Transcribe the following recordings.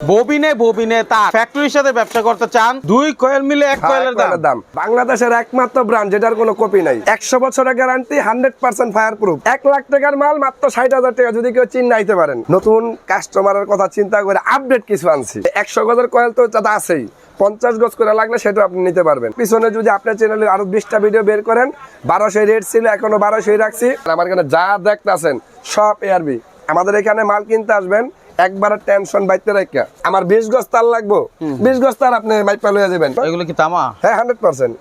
ববিনে ববিনে তার ফ্যাক্টরির সাথে ব্যবসা করতে চান দুই কয়েল মিলে এক কয়েলের দাম। বাংলাদেশের একমাত্র ব্র্যান্ড যেটার কোনো কপি নাই। একশো বছরের guarantee hundred percent fire proof এক লাখ টাকার মাল মাত্র ষাট হাজার টাকা যদি কেউ চিন্নাইতে পারেন। নতুন কাস্টমারের কথা চিন্তা করে আপডেট কিছু আনছি। একশো গজের কয়েল তো চাঁদা আছেই। পঞ্চাশ গজ করে লাগলে সেটা আপনি নিতে পারবেন। পিছনে যদি আপনার চ্যানেলে আরও বিশটা ভিডিও বের করেন বারোশো রেট ছিল এখনও বারোশোই রাখছি। আমার এখানে যা দেখতেছেন সব এআরবি আমাদের এখানে মাল কিনতে আসবেন একবার টেনশন বাইতে রাখা আমার বিশ গজ তার লাগবো। বিশ গজ তার আপনি মাইপা লইয়া যাবেন এগুলো কি তামা? হ্যাঁ হান্ড্রেড পার্সেন্ট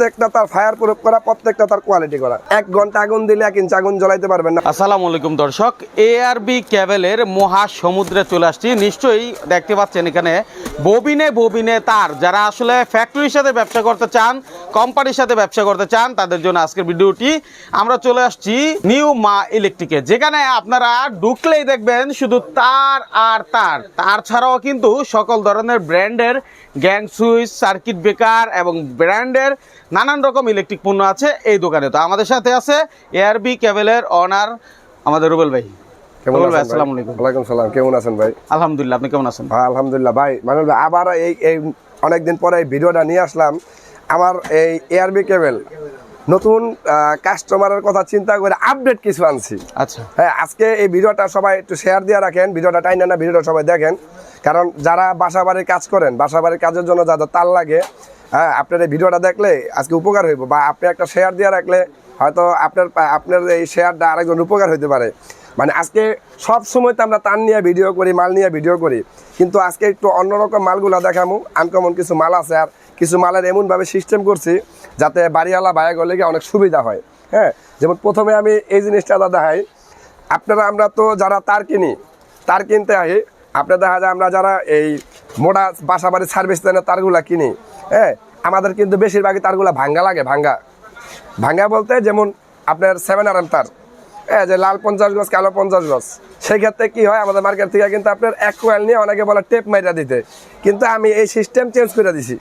প্রত্যেকটা তার ফায়ার প্রুফ করা, প্রত্যেকটা তার কোয়ালিটি করা। এক ঘণ্টা আগুন দিলে এক ইঞ্চ আগুন জ্বলাইতে পারবেন না। আসসালামু আলাইকুম দর্শক এ আর এআরবি ক্যাবেলের মহাসমুদ্রে চলে আসছি। নিশ্চয়ই দেখতে পাচ্ছেন এখানে ববিনে ববিনে তার, যারা আসলে ফ্যাক্টরির সাথে ব্যবসা করতে চান কোম্পানির সাথে ব্যবসা করতে চান, তাদের জন্য আজকের ভিডিওটি। আমরা চলে আসছি নিউ মা ইলেকট্রিকে, যেখানে আপনারা ঢুকলেই দেখবেন শুধু তার আর তার। তার ছাড়াও কিন্তু সকল ধরনের ব্র্যান্ডের গ্যাং সুইচ সার্কিট ব্রেকার এবং ব্র্যান্ডের নানান রকম ইলেকট্রিক পণ্য আছে এই দোকানে। তো আমাদের সাথে আছে এআরবি ক্যাবেলের অনার আমাদের রুবেল ভাই। কেমন ভাই আছেন ভাই? আলাইকুম। ওয়ালাইকুম সালাম কেমন আছেন ভাই? আলহামদুলিল্লাহ আপনি কেমন আছেন? হ্যাঁ আলহামদুলিল্লাহ ভাই মানে আবার এই এই অনেকদিন পরে এই ভিডিওটা নিয়ে আসলাম। আমার এই এয়ারবি কেবল নতুন কাস্টমারের কথা চিন্তা করে আপডেট কিছু আনছি। আচ্ছা। হ্যাঁ আজকে এই ভিডিওটা সবাই একটু শেয়ার দিয়ে রাখেন ভিডিওটা টাইনা না ভিডিওটা সবাই দেখেন। কারণ যারা বাসা বাড়ির কাজ করেন বাসা বাড়ির কাজের জন্য যাদের তার লাগে হ্যাঁ আপনার এই ভিডিওটা দেখলে আজকে উপকার হইব বা আপনি একটা শেয়ার দিয়ে রাখলে হয়তো আপনার আপনার এই শেয়ারটা আরেকজন উপকার হইতে পারে। মানে আজকে সব সময় তো আমরা তার নিয়ে ভিডিও করি মাল নিয়ে ভিডিও করি। কিন্তু আজকে একটু অন্যরকম মালগুলো দেখামু আনকমন কিছু মাল আছে আর কিছু মালের এমনভাবে সিস্টেম করছি যাতে বাড়িওয়ালা বায়া গলে গিয়ে অনেক সুবিধা হয়। হ্যাঁ? যেমন প্রথমে আমি এই জিনিসটা দেখাই। আপনারা, আমরা তো যারা তার কিনি, তার কিনতে আহি, আপনার দেখা যায় আমরা যারা এই মোটা বাসা বাড়ির সার্ভিস দেনের তারগুলা কিনি। হ্যাঁ? আমাদের কিন্তু বেশিরভাগই তারগুলা ভাঙ্গা লাগে, ভাঙ্গা। ভাঙ্গা বলতে যেমন আপনার সেভেন আর এম তার। হ্যাঁ যে লাল পঞ্চাশ গজ, কালো পঞ্চাশ গজ। সেই ক্ষেত্রে কি হয়, আমাদের মার্কেট থেকে কিন্তু আপনার এক কোয়েল নিয়ে অনেকে বলে টেপ মাইরা দিতে। কিন্তু আমি এই সিস্টেম চেঞ্জ করে দিছি।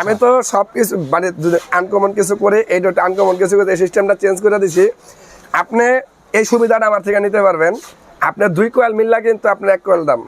আমি তো সব কিছু মানে আনকমন কিছু করে এই আনকমন কিছু করে এই সিস্টেমটা চেঞ্জ করে দিছি আপনি এই সুবিধাটা আমার থেকে নিতে পারবেন। আপনার দুই কোয়েল মিললা কিন্তু আপনার এক কোয়েল দাম।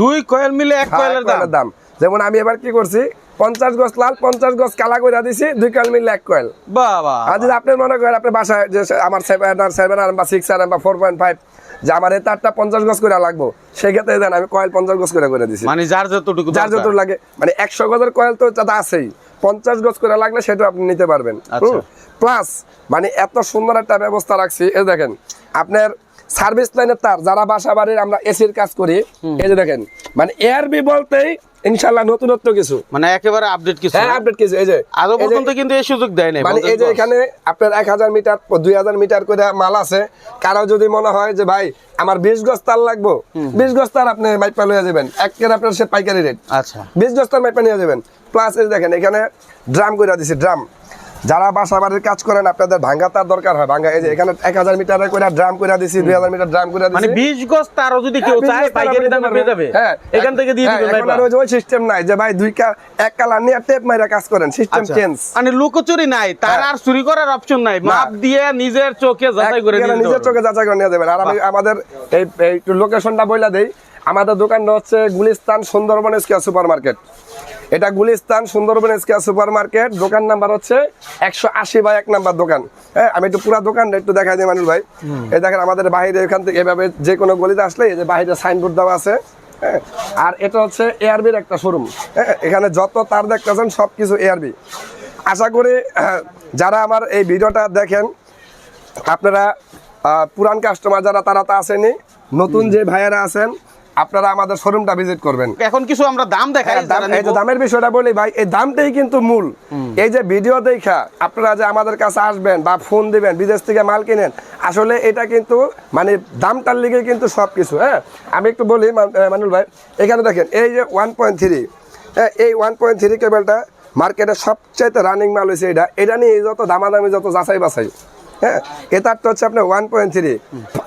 দুই কয়েল মিলে এক হ্যাঁ, কয়েলের দাম? যেমন আমি এবার কি করছি পঞ্চাশ গজ লাল পঞ্চাশ গজ কালা করে দিছি দুই কয়েল মিললে এক কোয়েল বাবা। আর যদি আপনি মনে করেন আপনার বাসায় যে আমার সেভেন আর সেভেন আর বা সিক্স আর বা ফোর পয়েন্ট ফাইভ যে আমার এই তারটা পঞ্চাশ গজ করে লাগবো সেক্ষেত্রে দেন আমি কয়েল পঞ্চাশ গজ করে করে দিছি। মানে যার যতটুকু যার। যত লাগে। মানে একশো গজের কয়েল তো তাতে আছেই। পঞ্চাশ গজ করে লাগলে সেটা আপনি নিতে পারবেন। আচ্ছা। প্লাস মানে এত সুন্দর একটা ব্যবস্থা রাখছি এই দেখেন আপনার সার্ভিস লাইনের তার যারা বাসা বাড়ির আমরা এসির কাজ করি এই যে দেখেন মানে এয়ারবি বলতেই ইনশাল্লাহ নতুনত্ব কিছু। মানে একেবারে আপডেট কিছু হ্যাঁ আপডেট কিছু। এই যে আরও পর্যন্ত কিন্তু এই সুযোগ দেয় নাই মানে এই যে এখানে আপনার এক হাজার মিটার দুই হাজার মিটার করে মাল আছে। কারও যদি মনে হয় যে ভাই আমার বিশ গজ তার লাগবো। বিশ গজ তার আপনি মাইপা লয়ে যাবেন। একের আপনার সে পাইকারি রেট আচ্ছা। বিশ গজ তার মাইপা নিয়ে যাবেন। প্লাস এই দেখেন এখানে ড্রাম কইরা দিছি ড্রাম যারা বাসা বাড়ির কাজ করেন আপনাদের ভাঙ্গা তার দরকার হয়। ভাঙ্গা এই যে এখানে এক হাজার মিটার করে ড্রাম করে দিছি দুই হাজার মিটার ড্রাম করে মানে দিছি। বিশ গজ তারও যদি কেউ হ্যাঁ, চায় পাইকারি দামে পেয়ে যাবে। হ্যাঁ, এখান থেকে দিয়ে হ্যাঁ, আর ওই সিস্টেম নাই যে ভাই দুই কা এক কালার নিয়ে টেপ মাইরা কাজ করেন সিস্টেম চেঞ্জ মানে লুকোচুরি নাই তার হ্যাঁ। আর চুরি করার অপশন নাই। মাপ দিয়ে নিজের চোখে যাচাই করে নিয়ে নিজের চোখে যাচাই করে নিয়ে যাবেন। আর আমি আমাদের এই এই একটু লোকেশনটা বইলা দেই। আমাদের দোকানটা হচ্ছে Gulistan Sundarban square super market এটা Gulistan Sundarban square super market দোকান নাম্বার হচ্ছে একশো আশি বাই এক নাম্বার দোকান। হ্যাঁ আমি একটু পুরো দোকানটা একটু দেখাই দিই মানুষ ভাই। এই দেখেন আমাদের বাইরে এখান থেকে এভাবে যে কোনো গলিতে আসলে এই যে বাইরে সাইনবোর্ড দেওয়া আছে হ্যাঁ আর এটা হচ্ছে এআরবির একটা শোরুম হ্যাঁ এখানে যত তার দেখতেছেন সব কিছু এআরবি আশা করি আহ, যারা আমার এই ভিডিওটা দেখেন আপনারা পুরান কাস্টমার যারা তারা তো আসেনি। নতুন যে ভাইয়েরা আছেন আপনারা আমাদের শোরুমটা ভিজিট করবেন। এখন কিছু আমরা দাম দেখাই হ্যাঁ, এই যে দামের বিষয়টা বলি ভাই এই দামটাই কিন্তু মূল। এই যে ভিডিও দেখা আপনারা যে আমাদের কাছে আসবেন বা ফোন দিবেন বিদেশ থেকে মাল কিনেন আসলে এটা কিন্তু মানে দামটার লিগে কিন্তু সব কিছু হ্যাঁ? আমি একটু বলি মান- মানুল ভাই এখানে দেখেন এই যে ওয়ান পয়েন্ট থ্রি হ্যাঁ এই ওয়ান পয়েন্ট থ্রি কেবলটা মার্কেটে সবচাইতে রানিং মাল হয়েছে এটা। এটা নিয়ে যত দামাদামি যত যাচাই বাছাই হ্যাঁ এটারটা হচ্ছে আপনার ওয়ান পয়েন্ট থ্রি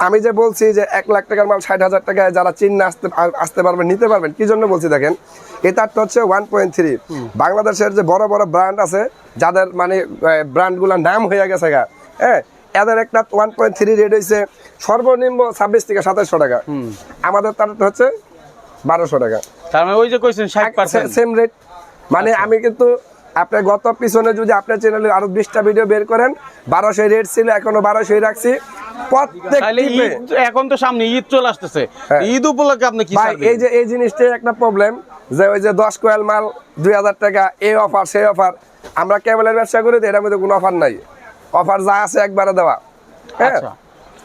আমি যে বলছি যে এক লাখ টাকার মাল ষাট হাজার টাকায় যারা চিন্না আসতে আসতে পারবেন নিতে পারবেন কি জন্য বলছি দেখেন এটারটা হচ্ছে ওয়ান পয়েন্ট থ্রি বাংলাদেশের যে বড় বড় ব্র্যান্ড আছে যাদের মানে ব্র্যান্ডগুলোর নাম হয়ে গেছে গা হ্যাঁ এদের একটা ওয়ান পয়েন্ট থ্রি রেট হয়েছে সর্বনিম্ন ছাব্বিশ থেকে সাতাশশো টাকা। আমাদের তার হচ্ছে বারোশো টাকা। তার মানে ওই যে কইছেন সেম রেট মানে আমি কিন্তু আপনার গত পিছনে যদি আপনার চ্যানেলে আরও বিশটা ভিডিও বের করেন বারোশো রেট ছিল এখনও বারোশোই রাখছি। এখন তো সামনে ঈদ চলে আসতেছে। হ্যাঁ। ঈদ উপলক্ষে আপনি কি ভাই এই যে এই জিনিসটাই একটা প্রবলেম যে ওই যে দশ কোয়াল মাল দুই হাজার টাকা এই অফার সেই অফার আমরা কেবলের ব্যবসা করি তো এটার মধ্যে কোনো অফার নাই। অফার যা আছে একবারে দেওয়া। হ্যাঁ? আচ্ছা।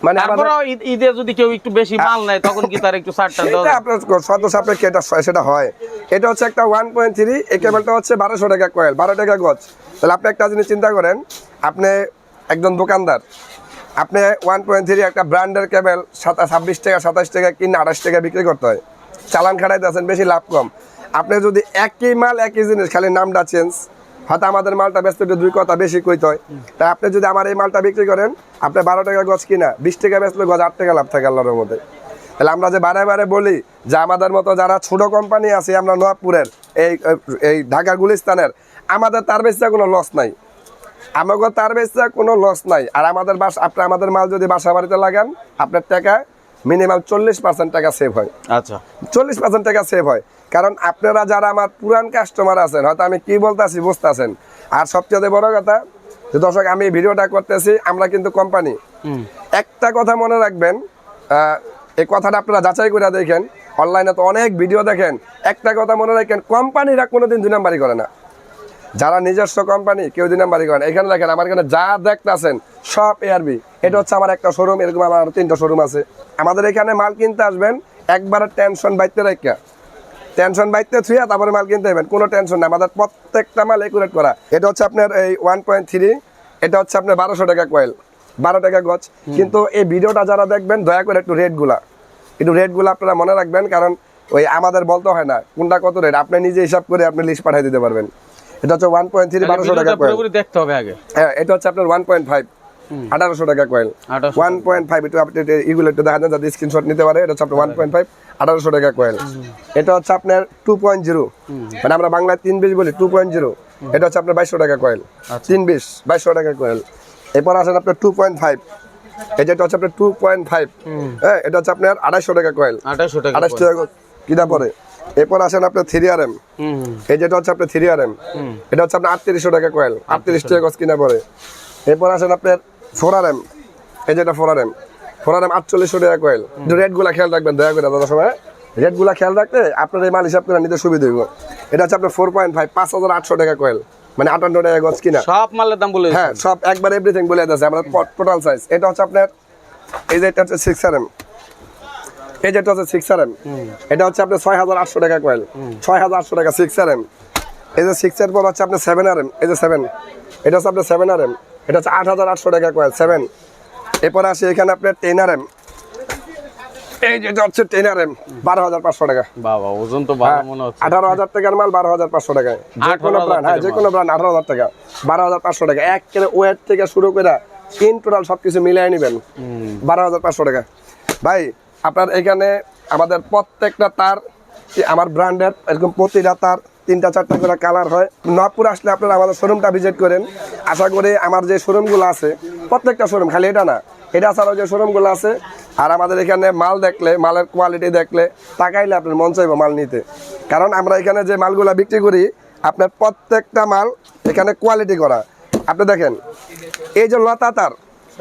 মানে আমাদের- তারপরেও ঈদ- ঈদে যদি কেউ একটু বেশি মাল নেয় তখন কি তার একটু ছাড়টা দেওয়া আপনার শর্ত সাপেক্ষে এটা সেটা হয়। এটা হচ্ছে একটা ওয়ান পয়েন্ট থ্রি এই কেবলটা হচ্ছে বারোশো টাকা কয়েল বারো টাকা গজ। তাহলে আপনি একটা জিনিস চিন্তা করেন আপনি একজন দোকানদার আপনি ওয়ান পয়েন্ট থ্রি একটা ব্র্যান্ডের কেবল সাতাশ ছাব্বিশ টাকা সাতাশ টাকা কিনে আঠাশ টাকা বিক্রি করতে হয়। চালান খাটাইতে আছেন বেশি লাভ কম। আপনি যদি একই মাল একই জিনিস খালি নামটা চেঞ্জ হয়তো আমাদের মালটা ব্যস্ত একটু দুই কথা বেশি কইতে হয়। তাই আপনি যদি আমার এই মালটা বিক্রি করেন আপনি বারো টাকা গজ কিনা বিশ টাকা বেচলে গজ আট টাকা লাভ থাকে আল্লাহর মধ্যে তাহলে আমরা যে বারে বারে বলি যে আমাদের মতো যারা ছোট কোম্পানি আছে আমরা নোয়াবপুরের এই এই ঢাকা গুলিস্তানের আমাদের তার বেশি কোনো লস নাই। আমাকে তার বেশি কোনো লস নাই। আর আমাদের বাস আপনি আমাদের মাল যদি বাসা বাড়িতে লাগান আপনার টাকা মিনিমাম চল্লিশ পার্সেন্ট টাকা সেভ হয়। আচ্ছা। চল্লিশ পার্সেন্ট টাকা সেভ হয়। কারণ আপনারা যারা আমার পুরান কাস্টমার আছেন হয়তো আমি কি বলতেছি বুঝতেছেন। আর সবচেয়ে বড় কথা যে দর্শক আমি ভিডিওটা করতেছি আমরা কিন্তু কোম্পানি একটা কথা মনে রাখবেন এই কথাটা আপনারা যাচাই করে দেখেন। অনলাইনে তো অনেক ভিডিও দেখেন। একটা কথা মনে রাখেন কোম্পানিরা কোনোদিন দুই নাম্বারই করে না। যারা নিজস্ব কোম্পানি কেউ দুই নাম্বারই করে না। এখানে দেখেন আমার এখানে যা দেখতেছেন সব এআরবি এটা হচ্ছে আমার একটা শোরুম এরকম আমার তিনটা শোরুম আছে। আমাদের এখানে মাল কিনতে আসবেন একবারে টেনশন বাইতে রেখা টেনশন বাইতে থুইয়া তারপরে মাল কিনতে হবেন কোনো টেনশন নাই। আমাদের প্রত্যেকটা মাল একুরেট করা। এটা হচ্ছে আপনার এই ওয়ান পয়েন্ট থ্রি এটা হচ্ছে আপনার বারোশো টাকা কয়েল বারো টাকা গজ। কিন্তু এই ভিডিওটা যারা দেখবেন দয়া করে একটু রেটগুলা একটু রেটগুলো আপনারা মনে রাখবেন কারণ ওই আমাদের বলতে হয় না কোনটা কত রেট আপনি নিজে হিসাব করে আপনি লিস্ট পাঠিয়ে দিতে পারবেন। এটা হচ্ছে ওয়ান পয়েন্ট থ্রি বারোশো টাকা দেখতে হবে আগে। হ্যাঁ এটা হচ্ছে আপনার ওয়ান পয়েন্ট ফাইভ আঠারোশো টাকা কয়েল 1800 ওয়ান পয়েন্ট ফাইভ একটু আপনি এগুলো একটু দেখা যান যাতে স্ক্রিনশট নিতে পারে এটা হচ্ছে আপনার ওয়ান পয়েন্ট ফাইভ আঠারোশো টাকা কয়েল এটা হচ্ছে আপনার টু পয়েন্ট জিরো মানে আমরা বাংলায় তিন বিশ বলি টু পয়েন্ট জিরো এটা হচ্ছে আপনার বাইশশো টাকা কয়েল আচ্ছা। তিন বিশ বাইশশো টাকা কয়েল এরপর আসেন আপনার টু পয়েন্ট ফাইভ এটা হচ্ছে আপনার টু পয়েন্ট ফাইভ হ্যাঁ এটা হচ্ছে আপনার আড়াইশো টাকা কয়েল আঠাশশো টাকা আড়াইশো টাকা কিনা পরে। এরপর আসেন আপনার থ্রি আর এম। এই যেটা হচ্ছে আপনার থ্রি আর এম এটা হচ্ছে আপনার আটত্রিশশো টাকা কয়েল আটত্রিশ টাকা কিনা পরে। এরপর আসেন আপনার ফোর আর এম এই যেটা four R M four R M আটচল্লিশশো টাকা কয়েল রেটগুলা খেয়াল রাখবেন দয়া করে দাদা সময়। রেটগুলা খেয়াল রাখলে আপনার এই মাল হিসাব করে নিতে সুবিধা হইব। এটা হচ্ছে আপনার ফোর পয়েন্ট ফাইভ পাঁচ হাজার আটশো টাকা কয়েল মানে আটান্ন টাকা গজ কিনা। সব মালের দাম বলে হ্যাঁ সব একবার এভরিথিং বলে দিয়েছে। আমাদের টোটাল সাইজ এটা হচ্ছে আপনার এই যে এটা হচ্ছে সিক্স আর এম এই যেটা হচ্ছে সিক্স আর এম এটা হচ্ছে আপনার ছয় হাজার আটশো টাকা কয়েল ছয় হাজার আটশো টাকা সিক্স আর এম এই যে সিক্স এর পর হচ্ছে আপনার সেভেন আর এম এই যে সেভেন এটা হচ্ছে আপনার সেভেন আর এম এটা হচ্ছে আট হাজার আটশো টাকা কয়েল সেভেন এরপর আসে এখানে আপনার টেন আর এম এই যে হচ্ছে টেন আর এম বারো হাজার পাঁচশো টাকা। বাবা ওজন তো ভালো মনে হচ্ছে। আঠারো হাজার টাকার মাল বারো হাজার পাঁচশো টাকা। যে কোনো ব্র্যান্ড হ্যাঁ যে কোনো ব্র্যান্ড আঠারো হাজার টাকা বারো হাজার পাঁচশো টাকা। এক ওয়েট থেকে শুরু করে ইন টোটাল সব কিছু মিলিয়ে নেবেন। বারো হাজার পাঁচশো টাকা। ভাই আপনার এখানে আমাদের প্রত্যেকটা তার আমার ব্র্যান্ডের এরকম প্রতিটা তার তিনটা, চারটা করে কালার হয়। নবপুর আসলে আপনারা আমাদের শোরুমটা ভিজিট করেন। আশা করি আমার যে শোরুমগুলো আছে, প্রত্যেকটা শোরুম খালি এটা না, এটা ছাড়াও যে শোরুমগুলো আছে, আর আমাদের এখানে মাল দেখলে, মালের কোয়ালিটি দেখলে, তাকাইলে আপনার মন চাইবে মাল নিতে। কারণ আমরা এখানে যে মালগুলা বিক্রি করি, আপনার প্রত্যেকটা মাল এখানে কোয়ালিটি করা। আপনি দেখেন, এই যে লতা তার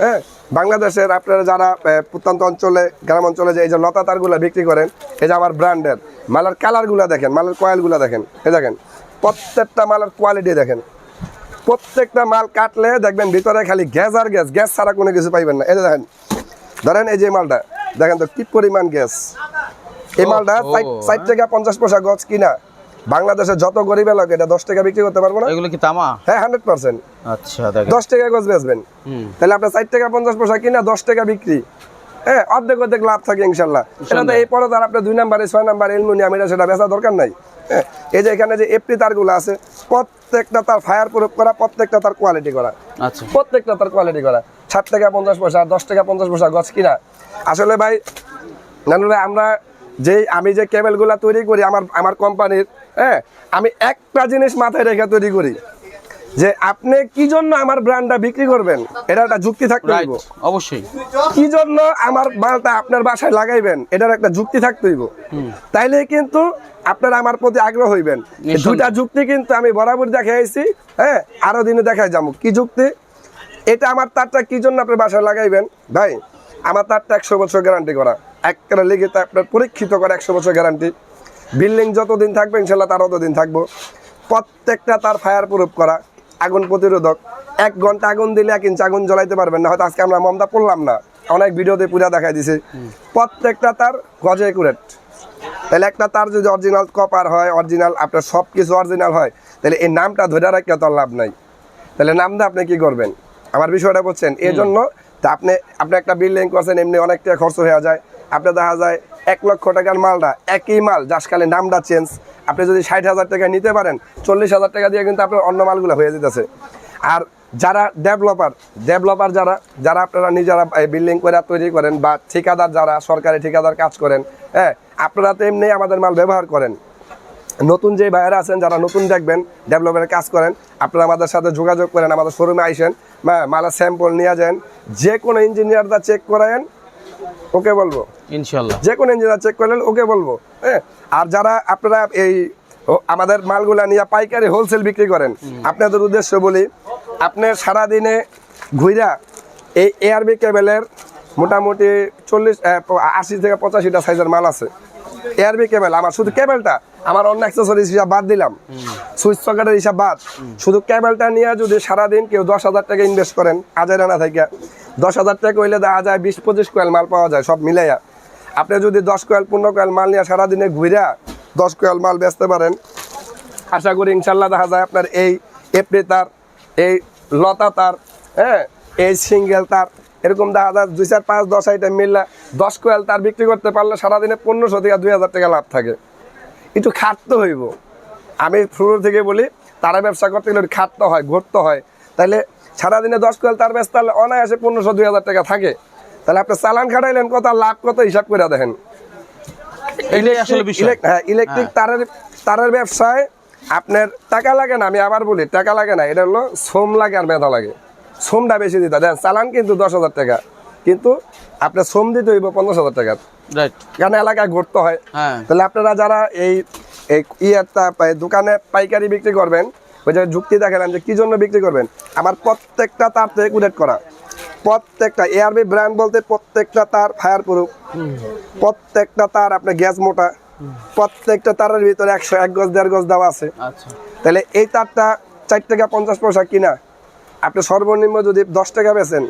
হ্যাঁ বাংলাদেশের আপনারা যারা প্রত্যন্ত অঞ্চলে গ্রাম অঞ্চলে যে এই যে লতা তারগুলা বিক্রি করেন এই যে আমার ব্র্যান্ডের মালের কালারগুলা দেখেন মালের কয়েলগুলা দেখেন এই দেখেন প্রত্যেকটা মালের কোয়ালিটি দেখেন। প্রত্যেকটা মাল কাটলে দেখবেন ভিতরে খালি গ্যাস আর গ্যাস গ্যাস ছাড়া কোনো কিছু পাইবেন না। এই যে দেখেন ধরেন এই যে মালটা দেখেন তো কি পরিমাণ গ্যাস। এই মালটা ষাট টাকা পঞ্চাশ পয়সা গছ কিনা। বাংলাদেশের যত গরিব এলাকা এটা দশ টাকা বিক্রি করতে পারব না? এগুলো কি তামা? হ্যাঁ হান্ড্রেড পার্সেন্ট আচ্ছা দশ টাকা গছ বেচবেন। তাহলে আপনার ষাট টাকা পঞ্চাশ পয়সা কিনা দশ টাকা বিক্রি। হ্যাঁ অর্ধেক অর্ধেক লাভ থাকে ইনশাল্লাহ। এটা তো এই পরে তার আপনার দুই নাম্বারে ছয় নাম্বার এলমুনিয়াম এটা সেটা বেচা দরকার নাই। হ্যাঁ এই যে এখানে যে এফটি তারগুলো আছে প্রত্যেকটা তার ফায়ার প্রুফ করা প্রত্যেকটা তার কোয়ালিটি করা। আচ্ছা। প্রত্যেকটা তার কোয়ালিটি করা। ষাট টাকা পঞ্চাশ পয়সা দশ টাকা পঞ্চাশ পয়সা গছ কিনা। আসলে ভাই নানু ভাই আমরা যে আমি যে কেবেলগুলা তৈরি করি আমার আমার কোম্পানির হ্যাঁ আমি একটা জিনিস মাথায় রেখে তৈরি করি যে আপনি কি জন্য আমার ব্র্যান্ডটা বিক্রি করবেন? এটা একটা যুক্তি থাকতে হইব। অবশ্যই। কি জন্য আমার মালটা আপনার বাসায় লাগাইবেন? এটার একটা যুক্তি থাকতে হইব। তাইলে কিন্তু আপনারা আমার প্রতি আগ্রহ হইবেন। দুইটা যুক্তি কিন্তু আমি বরাবর দেখাইছি হ্যাঁ আরও দিনে দেখাই যাব। কি যুক্তি? এটা আমার তারটা কি জন্য আপনার বাসায় লাগাইবেন? ভাই আমার তারটা একশো বছর গ্যারান্টি করা। একটা লেগে তা আপনার পরীক্ষিত করে একশো বছর গ্যারান্টি বিল্ডিং যতদিন থাকবে ইনশাল্লাহ তার ততদিন থাকব। প্রত্যেকটা তার ফায়ার প্রুফ করা আগুন প্রতিরোধক। এক ঘণ্টা আগুন দিলে এক ইঞ্চ আগুন জ্বলাইতে পারবেন না হয়তো আজকে আমরা মমতা পড়লাম না। অনেক ভিডিওতে পূজা দেখাই দিছে। প্রত্যেকটা তার গজে একুরেট তাহলে একটা তার যদি অরিজিনাল কপার হয় অরিজিনাল আপনার সব কিছু অরিজিনাল হয় তাহলে এই নামটা ধরে রাখিয়া তো লাভ নাই। তাহলে নামটা আপনি কি করবেন? আমার বিষয়টা বলছেন এই জন্য তা আপনি আপনি একটা বিল্ডিং করছেন এমনি অনেক টাকা খরচ হয়ে যায়। আপনি দেখা যায় এক লক্ষ টাকার মালটা, একই মাল যাস খালি নামটা চেঞ্জ আপনি যদি ষাট হাজার টাকা নিতে পারেন, চল্লিশ হাজার টাকা দিয়ে কিন্তু আপনার অন্য মালগুলো হয়ে যেতেছে। আর যারা ডেভেলপার ডেভেলপার যারা যারা আপনারা নিজেরা বিল্ডিং করে তৈরি করেন বা ঠিকাদার যারা, সরকারি ঠিকাদার কাজ করেন হ্যাঁ আপনারা তো এমনি আমাদের মাল ব্যবহার করেন। নতুন যে ভাইয়েরা আছেন, যারা নতুন দেখবেন ডেভেলপমেন্টের কাজ করেন, আপনারা আমাদের সাথে যোগাযোগ করেন, আমাদের শোরুমে আইসেন মা- মালের স্যাম্পল নিয়ে যান যে কোনো ইঞ্জিনিয়াররা চেক করায়েন ওকে বলব? ইনশাল্লাহ। যে কোনো ইঞ্জিনিয়ার চেক করলেন ওকে বলব হ্যাঁ? আর যারা আপনারা এই আমাদের মালগুলা নিয়ে পাইকারি হোলসেল বিক্রি করেন আপনাদের উদ্দেশ্য বলি আপনি সারাদিনে ঘুইরা এই এআরবি কেবেলের মোটামুটি চল্লিশ আশি থেকে পঁচাশিটা সাইজের মাল আছে। এআরবি কেবেল আমার শুধু কেবেলটা আমার অন্য অ্যাক্সেসরিজ হিসাব বাদ দিলাম। সুইচ সকেটের হিসাব বাদ। শুধু কেবেলটা নিয়ে যদি সারাদিন কেউ দশ হাজার টাকা ইনভেস্ট করেন আজাই রানা থেকে দশ হাজার টাকা হইলে দেখা যায় বিশ, পঁচিশ কোয়েল মাল পাওয়া যায়, সব মিলাইয়া। আপনি যদি দশ কোয়েল, পনেরো কোয়েল মাল নিয়ে সারাদিনে ঘুরা দশ কোয়েল মাল বেচতে পারেন, আশা করি ইনশাল্লাহ দেখা যায় আপনার এই এপ্রি তার, এই লতা তার হ্যাঁ এই সিঙ্গেল তার, এরকম দেখা যায় দুই চার পাঁচ দশ আইটেম মিললে দশ কোয়েল তার বিক্রি করতে পারলে সারাদিনে পনেরোশো থেকে দুই হাজার টাকা লাভ থাকে। একটু খাটতে হইব। আমি শুরু থেকে বলি, তারা ব্যবসা করতে গেলে খাটতে হয় ঘুরতে হয়। তাহলে সারাদিনে দশ কোয়েল তার ব্যস্ত তাহলে অনায়াসে পনেরোশো দুই হাজার টাকা থাকে। তাহলে আপনি চালান খাটাইলেন কত লাভ কত হিসাব করে দেখেন। এটাই আসলে বিষয়। ইলেক- হ্যাঁ ইলেকট্রিক তারের তারের ব্যবসায় আপনার টাকা লাগে না আমি আবার বলি টাকা লাগে না এটা হলো শ্রম লাগে আর মেধা লাগে। শ্রমটা বেশি দিতে হয়। দেন চালান কিন্তু দশ হাজার টাকা কিন্তু আপনার শ্রম দিতে হইব পঞ্চাশ হাজার টাকা। কারণ এলাকায় ঘুরতে হয়। হ্যাঁ। তাহলে আপনারা যারা এই ইয়েটা দোকানে পাইকারি বিক্রি করবেন ওই যে যুক্তি দেখালাম যে কি জন্য বিক্রি করবেন? আমার প্রত্যেকটা তার থেকে কুলেট করা। প্রত্যেকটা এআরবি ব্র্যান্ড বলতে প্রত্যেকটা তার ফায়ার প্রুফ প্রত্যেকটা তার আপনার গ্যাস মোটা। প্রত্যেকটা তারের ভিতরে একশো এক গজ দেড় গজ দেওয়া আছে। আচ্ছা। তাহলে এই তারটা চার টাকা পঞ্চাশ পয়সা কিনা? আপনি সর্বনিম্ন যদি দশ টাকা বেচেন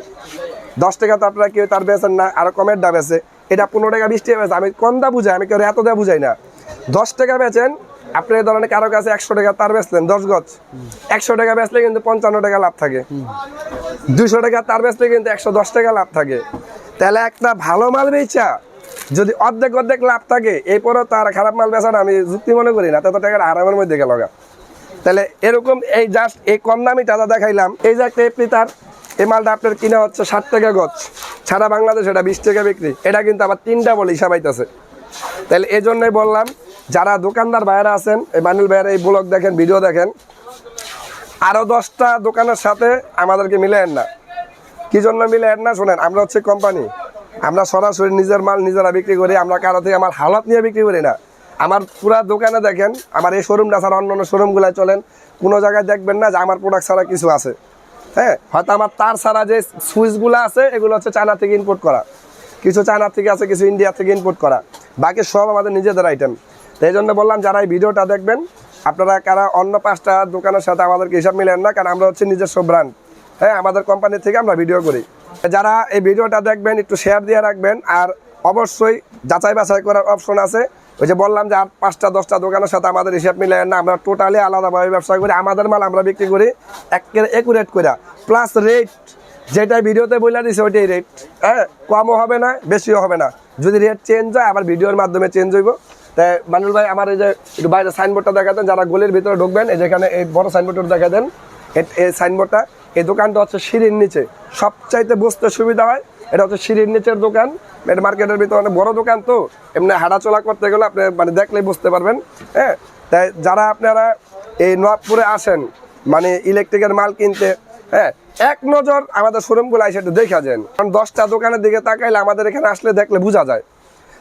দশ টাকা তো আপনারা কেউ তার বেচেন না আরও কমের দা বেচে এটা পনেরো টাকা বিশ টাকা বেচে। আমি কম দা বুঝাই আমি কেউ এত দা বুঝাই না। দশ টাকা বেচেন আপনি এই ধরনের কারও কাছে একশো টাকা তার বেচলেন, দশ গজ। একশো টাকা বেচলে কিন্তু পঞ্চান্ন টাকা লাভ থাকে। দুশো টাকা তার বেচলে কিন্তু একশো দশ টাকা লাভ থাকে। তাহলে একটা ভালো মাল বেচা যদি অর্ধেক অর্ধেক লাভ থাকে, এরপরও তার খারাপ মাল বেচাটা আমি যুক্তি মনে করি না তত টাকার আরামের মধ্যে গেল তাহলে এরকম এই জাস্ট এই কম দামি টাকা দেখাইলাম, এই যে একটা এপনি তার, এই মালটা আপনার কিনা হচ্ছে ষাট টাকা গছ সারা বাংলাদেশ এটা বিশ টাকা বিক্রি, এটা কিন্তু আবার তিনটা বলে হিসাব তাহলে এই জন্যই বললাম যারা দোকানদার ভাইয়েরা আছেন, এই মানুল ভাইয়েরা এই ব্লগ দেখেন, ভিডিও দেখেন, আরও দশটা দোকানের সাথে আমাদেরকে মিলে মিলেন না। কি জন্য মিলে মিলেন না? শোনেন, আমরা হচ্ছে কোম্পানি আমরা সরাসরি নিজের মাল নিজেরা বিক্রি করি, আমরা কারও থেকে আমার হালত নিয়ে বিক্রি করি না। আমার পুরা দোকানে দেখেন, আমার এই শোরুমটা ছাড়া অন্য অন্য শোরুমগুলোয় চলেন, কোনো জায়গায় দেখবেন না যে আমার প্রোডাক্ট ছাড়া কিছু আছে। হ্যাঁ হয়তো আমার তার ছাড়া যে সুইচগুলো আছে, এগুলো হচ্ছে চায়না থেকে ইম্পোর্ট করা। কিছু চায়না থেকে আছে, কিছু ইন্ডিয়া থেকে ইম্পোর্ট করা। বাকি সব আমাদের নিজেদের আইটেম এই জন্য বললাম, যারা এই ভিডিওটা দেখবেন, আপনারা কারা অন্য পাঁচটা দোকানের সাথে আমাদেরকে হিসাব মিলেন না, কারণ আমরা হচ্ছে নিজস্ব ব্র্যান্ড হ্যাঁ আমাদের কোম্পানি থেকে আমরা ভিডিও করি। যারা এই ভিডিওটা দেখবেন, একটু শেয়ার দিয়ে রাখবেন, আর অবশ্যই যাচাই বাছাই করার অপশন আছে। ওই যে বললাম যে আর পাঁচটা, দশটা দোকানের সাথে আমাদের হিসাব মিলে না, আমরা টোটালি আলাদাভাবে ব্যবসা করি, আমাদের মাল আমরা বিক্রি করি, একের একুরেট করে প্লাস রেট যেটা ভিডিওতে বলে দিছে, ওইটাই রেট হ্যাঁ কমও হবে না, বেশিও হবে না। যদি রেট চেঞ্জ হয়, আবার ভিডিওর মাধ্যমে চেঞ্জ হইব। তাই ভাই, আমার এই যে একটু বাইরে সাইনবোর্ডটা দেখা দেন যারা গলির ভিতরে ঢুকবেন, এই যেখানে এই বড় সাইনবোর্ডটা দেখা দেন এই সাইনবোর্ডটা এই দোকানটা হচ্ছে সিঁড়ির নিচে। সবচাইতে বসতে সুবিধা হয়, এটা হচ্ছে সিঁড়ির নিচের দোকান। এটা মার্কেটের ভিতরে অনেক বড় দোকান তো, এমনি হাঁটাচলা করতে গেলে আপনি মানে দেখলেই বুঝতে পারবেন হ্যাঁ? তাই যারা আপনারা এই নবাবপুরে আসেন মানে ইলেকট্রিকের মাল কিনতে হ্যাঁ এক নজর আমাদের শোরুমগুলো এসে একটু দেখা যান। কারণ দশটা দোকানের দিকে তাকাইলে আমাদের এখানে আসলে দেখলে বোঝা যায়।